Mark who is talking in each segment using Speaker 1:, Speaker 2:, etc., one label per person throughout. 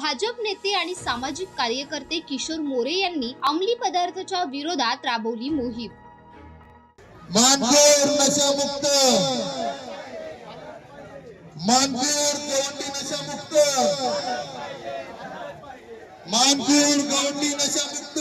Speaker 1: भाजप नेते आणि सामाजिक कार्यकर्ते किशोर मोरे यांनी अंमली पदार्थाच्या विरोधात राबवली मोहीम.
Speaker 2: मानपूर नशामुक्त. मानपूर गवंडी नशामुक्त. मानपूर गवंडी नशामुक्त.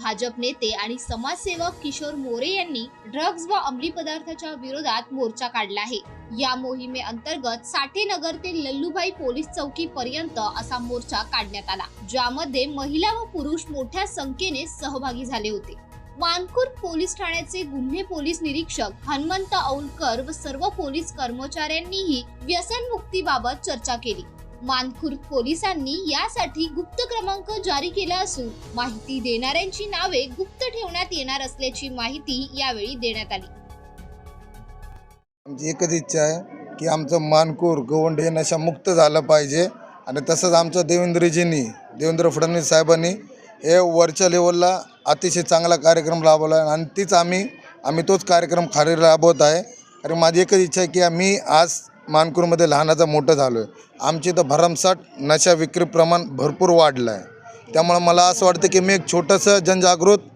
Speaker 1: भाजप नेते आणि समाजसेवक किशोर मोरे यांनी ड्रग्ज व अंमली पदार्थाच्या विरोधात मोर्चा काढला आहे. या मोहिमेअंतर्गत साठेनगर ते लल्लूभाई पोलीस चौकी पर्यंत असा मोर्चा काढण्यात आला ज्यामध्ये महिला व पुरुष मोठ्या संख्येने सहभागी झाले होते. मानखुर्द पोलीस ठाण्याचे गुन्हे पोलीस निरीक्षक हनुमंत औलकर व सर्व पोलीस कर्मचाऱ्यांनीही व्यसनमुक्तीबाबत चर्चा केली. मानखुर्द पोलिसांनी यासाठी गुप्त क्रमांक जारी केला असून माहिती देणाऱ्यांची नावे गुप्त ठेवण्यात येणार असल्याची माहिती यावेळी देण्यात आली.
Speaker 2: आमची एकच इच्छा आहे की आमचं मानकूर गवंड हे नशामुक्त झालं पाहिजे. आणि तसंच आमचं देवेंद्रजींनी देवेंद्र फडणवीस साहेबांनी हे वरच्या लेवलला अतिशय चांगला कार्यक्रम राबवला आहे. आणि तीच आम्ही आम्ही तोच कार्यक्रम खाली राबवत आहे. आणि माझी एकच इच्छा आहे की आम्ही आज मानकूरमध्ये लहानाचा मोठं झालो आहे. आमची इथं भरमसाठ नशा विक्री प्रमाण भरपूर वाढलं आहे. त्यामुळं मला असं वाटतं की मी एक छोटंसं जनजागृत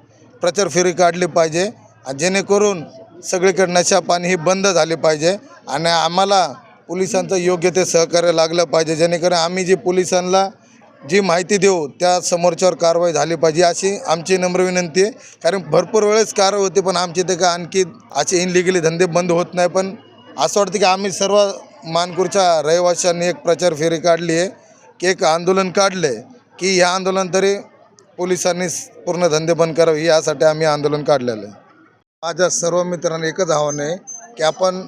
Speaker 2: प्रचार फेरी काढली पाहिजे. आणि जेणेकरून सगळीकडे नशा पाणी ही बंद झाली पाहिजे आणि आम्हाला पोलिसांचं योग्य ते सहकार्य लागलं पाहिजे जेणेकरून आम्ही जी पोलिसांना जी माहिती देऊ त्या समोरच्यावर कारवाई झाली पाहिजे अशी आमची नम्र विनंती आहे. कारण भरपूर वेळेस कारवाई होते पण आमची ते का आणखी असे इनलिगली धंदे बंद होत नाही. पण असं वाटतं की आम्ही सर्व मानपूरच्या रहिवाशांनी एक प्रचार फेरी काढली आहे की एक आंदोलन काढलं की ह्या आंदोलन तरी पोलिसांनी पूर्ण धंदे बंद करावे यासाठी आम्ही आंदोलन काढलेलं आहे. माझ्या सर्व मित्रांना एकच आव्हान आहे की आपण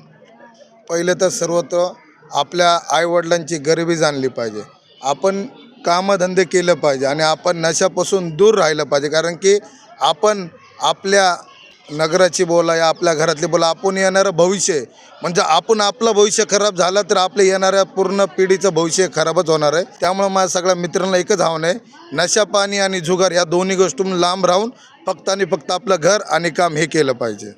Speaker 2: पहिले तर सर्वत्र आपल्या आईवडिलांची गरिबी जाणली पाहिजे. आपण कामधंदे केलं पाहिजे आणि आपण नशापासून दूर राहिलं पाहिजे. कारण की आपण आपल्या नगराची बोला या आपल्या घरातली बोला आपण येणारं भविष्य म्हणजे आपण आपलं भविष्य खराब झालं तर आपल्या येणाऱ्या पूर्ण पिढीचं भविष्य खराबच होणार आहे. त्यामुळं माझ्या सगळ्या मित्रांना एकच आव्हान आहे नशा पाणी आणि जुगार या दोन्ही गोष्टीतून लांब राहून फक्त आणि फक्त आपलं घर आणि काम हे केलं पाहिजे.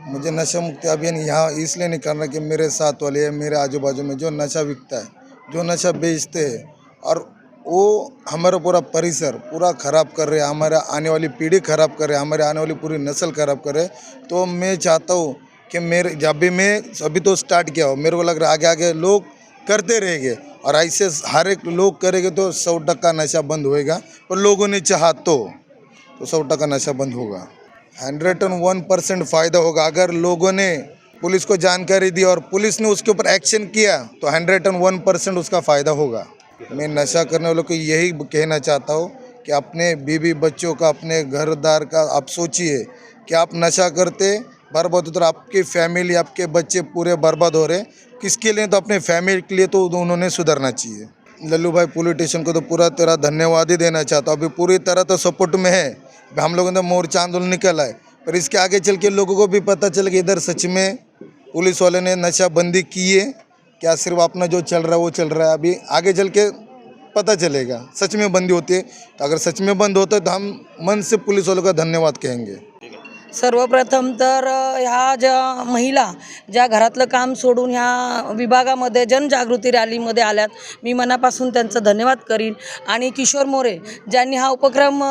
Speaker 2: म्हणजे मुझे नशा मुक्ति अभियान यहाँ इसलिए नहीं की कि मेरे साथ वाले मेरे आजू बाजू में जो नशा बिकता है जो नशा बेचते हैं और वो हमारा पूरा परिसर पूरा ख़राब कर रहे हैं, हमारा आने वाली पीढ़ी ख़राब कर रहे हैं, हमारे आने वाली पूरी नस्ल ख़राब कर रहे तो मैं चाहता हूँ कि मेरे जब भी मैं अभी तो स्टार्ट किया हो, मेरे को लग रहा है आगे आगे लोग करते रहेंगे और ऐसे हर एक लोग करेंगे तो सौ टक्का नशा बंद होएगा पर लोगों ने चाह तो तो सौ टका नशा बंद होगा। हंड्रेड एंड वन परसेंट फ़ायदा होगा। अगर लोगों ने पुलिस को जानकारी दी और पुलिस ने उसके ऊपर एक्शन किया तो हंड्रेड एंड वन परसेंट उसका फ़ायदा होगा। मैं नशा करने वालों को यही कहना चाहता हूँ कि अपने बीवी बच्चों का, अपने घरदार का आप सोचिए कि आप नशा करते, बर्बाद होते तो आपकी फैमिली, आपके बच्चे पूरे बर्बाद हो रहे किसके लिए? तो अपने फैमिली के लिए तो उन्होंने सुधरना चाहिए। लल्लू भाई पुलिस स्टेशन को तो पूरा तरह धन्यवाद ही देना चाहता हूँ। अभी पूरी तरह तो सपोर्ट में है। हम लोगों ने मोर्चा आंदोलन निकाला है। पर इसके आगे चल के लोगों को भी पता चल कि इधर सच में पुलिस वाले ने नशा बंदी की है। क्या सिर्फ अपना जो चल रहा है वो चल रहा है। अभी आगे चल के पता चलेगा। सच में बंदी होती है। तो अगर सच में बंद होता है तो हम मन से पुलिस वालों का धन्यवाद कहेंगे।
Speaker 3: सर्वप्रथम तर ह्या ज्या महिला ज्या घरातलं काम सोडून ह्या विभागामध्ये जनजागृती रॅलीमध्ये आल्यात मी मनापासून त्यांचं धन्यवाद करीन. आणि किशोर मोरे ज्यांनी हा उपक्रम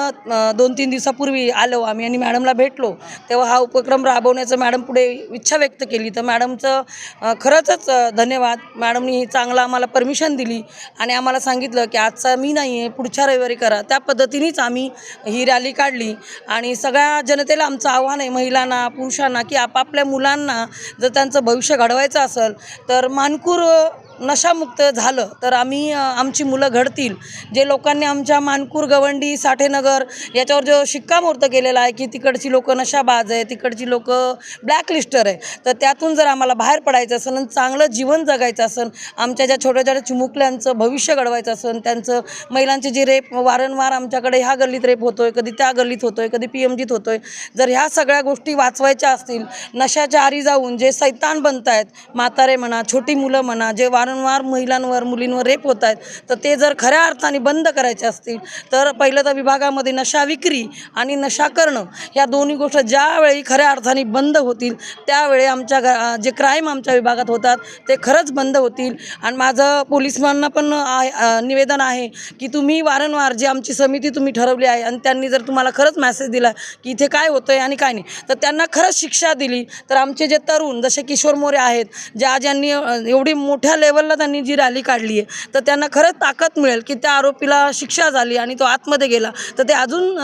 Speaker 3: दोन तीन दिवसापूर्वी आलो आम्ही आणि मॅडमला भेटलो तेव्हा हा उपक्रम राबवण्याचं मॅडम पुढे इच्छा व्यक्त केली. तर मॅडमचं खरंचच धन्यवाद. मॅडमनी ही चांगलं आम्हाला परमिशन दिली आणि आम्हाला सांगितलं की आजचा मी नाही आहे पुढच्या रविवारी करा. त्या पद्धतीनेच आम्ही ही रॅली काढली आणि सगळ्या जनतेला आमचं आव्हान आहे महिलांना पुरुषांना की आपापल्या मुलांना जर त्यांचं भविष्य घडवायचं असेल तर मानकूर नशामुक्त झालं तर आम्ही आमची मुलं घडतील. जे लोकांनी आमच्या मानकूर गवंडी साठेनगर याच्यावर जो शिक्कामोर्त केलेला आहे की तिकडची लोकं नशाबाज आहे तिकडची लोकं ब्लॅकलिस्टर आहे तर त्यातून जर आम्हाला बाहेर पडायचं असेल आणि चांगलं जीवन जगायचं असेल आमच्या ज्या छोट्या छोट्या चिमुकल्यांचं भविष्य घडवायचं असेल त्यांचं महिलांचे जे रेप वारंवार आमच्याकडे ह्या गल्लीत रेप होतोय कधी त्या गल्लीत होतोय कधी पी एम जीत होतोय जर ह्या सगळ्या गोष्टी वाचवायच्या असतील नशाच्या आरी जाऊन जे सैतान बनत आहेत म्हातारे म्हणा छोटी मुलं म्हणा जे वारंवार महिलांवर मुलींवर रेप होत आहेत. तर ते जर खऱ्या अर्थाने बंद करायचे असतील तर पहिलं तर विभागामध्ये नशा विक्री आणि नशा करणं या दोन्ही गोष्ट ज्यावेळी खऱ्या अर्थाने बंद होतील त्यावेळी आमच्या घ जे क्राईम आमच्या विभागात होतात ते खरंच बंद होतील. आणि माझं पोलिसांना पण निवेदन आहे की तुम्ही वारंवार जी आमची समिती तुम्ही ठरवली आहे आणि त्यांनी जर तुम्हाला खरंच मेसेज दिला की इथे काय होतं आहे आणि काय नाही तर त्यांना खरंच शिक्षा दिली. तर आमचे जे तरुण जसे किशोर मोरे आहेत ज्या ज्यांनी एवढी मोठ्या लेवलला त्यांनी जी रॅली काढली आहे तर त्यांना खरंच ताकद मिळेल की त्या आरोपीला शिक्षा झाली आणि तो आतमध्ये गेला. तर ते अजून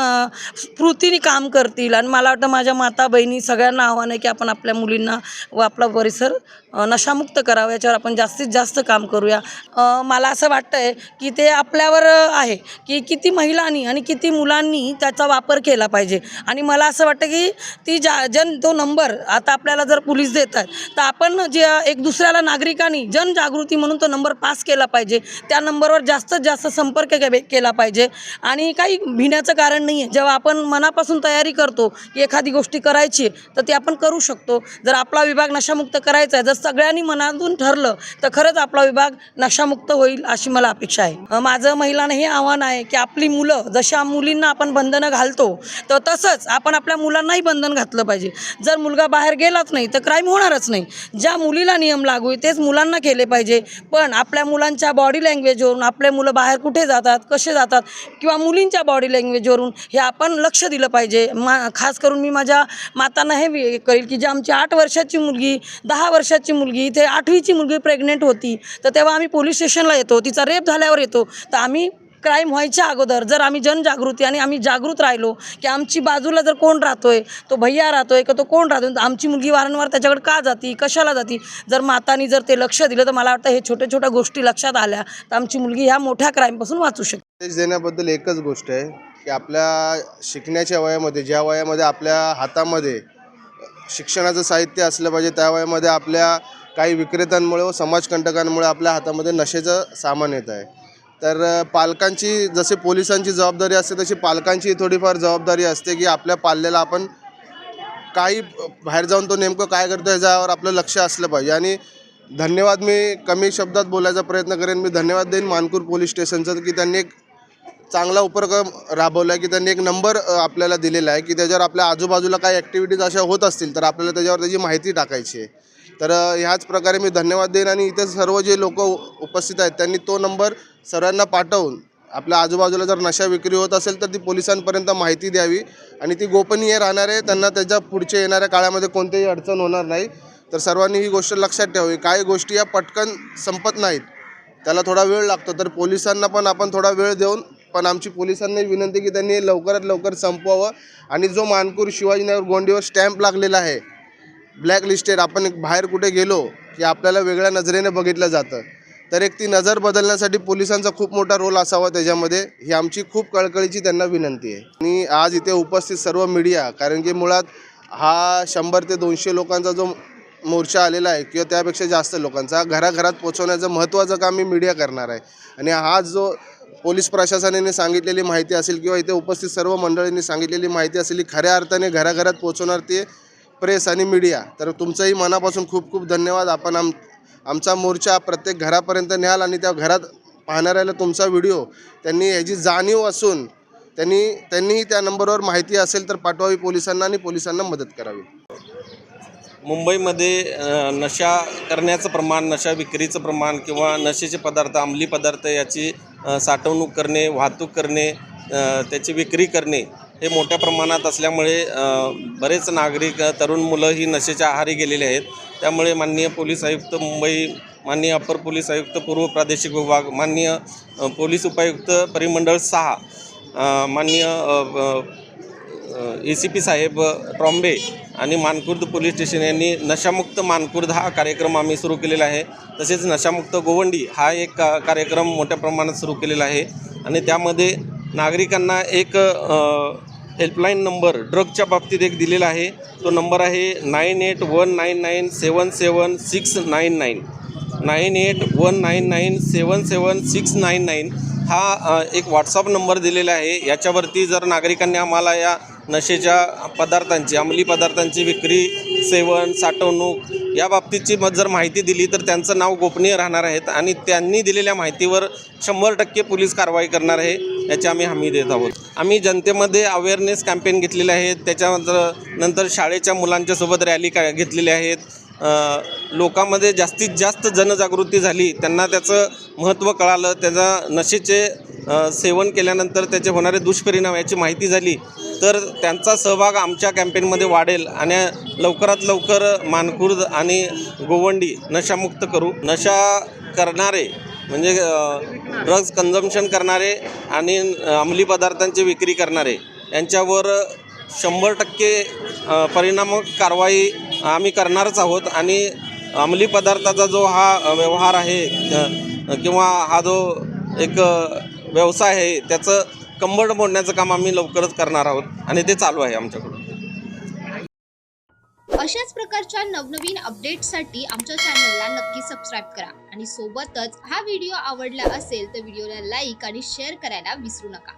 Speaker 3: स्फूर्तीने काम करतील आणि मला वाटतं माझ्या माता बहिणी सगळ्यांना आव्हान आहे की आपण आपल्या मुलींना व आपला परिसर नशामुक्त करावा याच्यावर आपण जास्तीत जास्त काम करूया. मला असं वाटतं आहे की ते आपल्यावर आहे की किती महिलांनी आणि किती मुलांनी त्याचा वापर केला पाहिजे. आणि मला असं वाटतं की ती जा जन तो नंबर आता आपल्याला जर पोलीस आहेत तर आपण जे एक दुसऱ्याला नागरिकांनी जनजागृती म्हणून तो नंबर पास केला पाहिजे. त्या नंबरवर जास्तीत जास्त संपर्क के केला पाहिजे. आणि काही भिण्याचं कारण नाही आहे जेव्हा आपण मनापासून तयारी करतो की एखादी गोष्टी करायची आहे, तर ती आपण करू शकतो. जर आपला विभाग नशामुक्त करायचा आहे जर सगळ्यांनी मनातून ठरलं तर खरंच आपला विभाग नशामुक्त होईल अशी मला अपेक्षा आहे. माझं महिलांना हे आव्हान आहे की आपली मुलं जशा मुलींना आपण बंधनं घालतो तर तसंच आपण आपल्या मुलांनाही बंधन घातलं पाहिजे. जर मुलगा बाहेर गेलाच नाही तर क्राईम होणारच नाही. ज्या मुलीला नियम लागू आहे तेच मुलांना केले पाहिजे. पण आपल्या मुलांच्या बॉडी लँग्वेजवरून आपले मुलं बाहेर कुठे जातात कसे जातात किंवा मुलींच्या बॉडी लँग्वेजवरून हे आपण लक्ष दिलं पाहिजे. मा खास करून मी माझ्या मातांना हे वि- की जे आमची आठ वर्षाची मुलगी दहा वर्षाची मुलगी इथे आठवीची मुलगी प्रेग्नेंट होती. तर तेव्हा आम्ही पोलीस स्टेशनला येतो. तिचा रेप झाल्यावर येतो. तर आम्ही क्राईम व्हायच्या अगोदर जर आम्ही जनजागृती आणि आम्ही जागृत राहिलो की आमची बाजूला जर कोण राहतोय तो भैया राहतोय का तो कोण राहतोय तर आमची मुलगी वारंवार त्याच्याकडे का जाती कशाला जाती? जर मातानी जर ते लक्ष दिलं तर मला वाटतं हे छोट्या छोट्या गोष्टी लक्षात आल्या तर आमची मुलगी ह्या मोठ्या क्राईमपासून वाचू शकते.
Speaker 4: संदेश देण्याबद्दल एकच गोष्ट आहे की आपल्या शिकण्याच्या वयामध्ये ज्या वयामध्ये आपल्या हातामध्ये शिक्षणाचं साहित्य असलं पाहिजे त्या वयामध्ये आपल्या काही विक्रेत्यांमुळे व समाजकंटकांमुळे आपल्या हातामध्ये नशेचं सामान येत आहे. तर पालकांची जसे पोलिसांची जबाबदारी असते तशी पालकांची थोडीफार जबाबदारी असते की आपल्या पाल्याला आपण काही बाहेर जाऊन तो नेमकं काय करतो ह्याच्यावर आपलं लक्ष असलं पाहिजे. आणि धन्यवाद मी कमी शब्दात बोलायचा प्रयत्न करेन. मी धन्यवाद देईन मानकूर पोलीस स्टेशनचं की त्यांनी एक चांगला उपक्रम राबवला आहे की त्यांनी एक नंबर आपल्याला दिलेला आहे की त्याच्यावर आपल्या आजूबाजूला काही ॲक्टिव्हिटीज अशा होत असतील तर आपल्याला त्याच्यावर त्याची माहिती टाकायची आहे. तर ह्याच प्रकारे मी धन्यवाद देईन. आणि इथे सर्व जे लोक उपस्थित आहेत त्यांनी तो नंबर सर्वांना पाठवून आपल्या आजूबाजूला जर नशा विक्री होत असेल तर ती पोलिसांपर्यंत माहिती द्यावी आणि ती गोपनीय राहणार आहे त्यांना त्याच्या पुढच्या येणाऱ्या काळामध्ये कोणतीही अडचण होणार नाही. तर सर्वांनी ही गोष्ट लक्षात ठेवावी. काही गोष्टी या पटकन संपत नाहीत. त्याला थोडा वेळ लागतो. तर पोलिसांना पण आपण थोडा वेळ देऊन पण आमची पोलिसांनी विनंती की त्यांनी लवकरात लवकर संपवावं. आणि जो मानकूर शिवाजीनगर गोंडीवर स्टॅम्प लागलेला आहे ब्लॅक लिस्टेड आपण एक बाहेर कुठे गेलो की आपल्याला वेगळ्या नजरेने बघितलं जातं. तर एक ती नजर बदलण्यासाठी पोलिसांचा खूप मोठा रोल असावा त्याच्यामध्ये. ही आमची खूप कळकळीची त्यांना विनंती आहे. आणि आज इथे उपस्थित सर्व मीडिया कारण की मुळात हा शंभर ते दोनशे लोकांचा जो मोर्चा आलेला आहे किंवा त्यापेक्षा जास्त लोकांचा घराघरात पोचवण्याचं महत्त्वाचं काम मी मीडिया करणार आहे. आणि हा जो पोलीस प्रशासनाने सांगितलेली माहिती असेल किंवा इथे उपस्थित सर्व मंडळींनी सांगितलेली माहिती असेल ही खऱ्या अर्थाने घराघरात पोचवणार ते प्रेस आणि मीडिया. तर तुमचंही मनापासून खूप खूप धन्यवाद. आपण आम आमचा मोर्चा प्रत्येक घरापर्यंत न्याल आणि त्या घरात पाहणाऱ्याला तुमचा व्हिडिओ त्यांनी याची जाणीव असून त्यांनी त्यांनीही त्या नंबरवर माहिती असेल तर पाठवावी पोलिसांना आणि पोलिसांना मदत करावी.
Speaker 5: मुंबईमध्ये नशा करण्याचं प्रमाण नशा विक्रीचं प्रमाण किंवा नशेचे पदार्थ अंमली पदार्थ याची साठवणूक करणे वाहतूक करणे त्याची विक्री करणे हे मोठ्या प्रमाणात असल्यामुळे बरेच नागरिक तरुण मुलं ही नशेच्या आहारी गेलेले आहेत. त्यामुळे माननीय पोलीस आयुक्त मुंबई माननीय अपर पोलीस आयुक्त पूर्व प्रादेशिक विभाग माननीय पोलीस उपायुक्त परिमंडळ सहा माननीय ए सी पी साहेब ट्रॉम्बे आणि मानकुर्द पोलीस स्टेशन यांनी नशामुक्त मानकुर्द हा कार्यक्रम आम्ही सुरू केलेला आहे. तसेच नशामुक्त गोवंडी हा एक का कार्यक्रम मोठ्या प्रमाणात सुरू केलेला आहे. आणि त्यामध्ये नागरिकांना एक हेल्पलाईन नंबर ड्रगच्या बाबतीत एक दिलेला आहे. तो नंबर आहे nine eight one nine nine seven seven six nine nine. Nine eight one nine nine seven seven six nine nine हा एक व्हॉट्सअप नंबर दिलेला आहे. याच्यावरती जर नागरिकांनी आम्हाला या नशेच्या पदार्थांची अंमली पदार्थांची विक्री सेवन साठवणूक या बाबतीची मग जर माहिती दिली तर त्यांचं नाव गोपनीय राहणार आहेत आणि त्यांनी दिलेल्या माहितीवर शंभर टक्के पोलीस कारवाई करणार आहे याची आम्ही हमी देत आहोत. आम्ही जनतेमध्ये अवेअरनेस कॅम्पेन घेतलेले आहेत त्याच्यानंतर नंतर शाळेच्या मुलांच्यासोबत रॅली का घेतलेल्या आहेत लोकांमध्ये जास्तीत जास्त जनजागृती झाली त्यांना त्याचं महत्त्व कळालं त्याचा नशेचे सेवन केल्यानंतर त्याचे होणारे दुष्परिणाम याची माहिती झाली. तर त्यांचा सहभाग आमच्या कॅम्पेनमध्ये वाढेल आणि लवकरात लवकर मानखुर्द आणि गोवंडी नशामुक्त करू. नशा करणारे म्हणजे ड्रग्ज कन्झम्शन करणारे आणि अंमली पदार्थांची विक्री करणारे यांच्यावर शंभर टक्के परिणामक कारवाई आम्ही करणारच आहोत आणि अंमली पदार्थाचा जो हा व्यवहार आहे किंवा हा जो एक व्यवसाय आहे त्याचं कंबड मोडण्याचं काम आम्ही लवकरच करणार आहोत आणि ते चालू आहे आमच्याकडून.
Speaker 1: अशाच प्रकारच्या नवनवीन अपडेट्ससाठी आमच्या चॅनलला नक्की सबस्क्राईब करा आणि सोबतच हा व्हिडिओ आवडला असेल तर व्हिडिओला लाईक आणि शेअर करायला विसरू नका.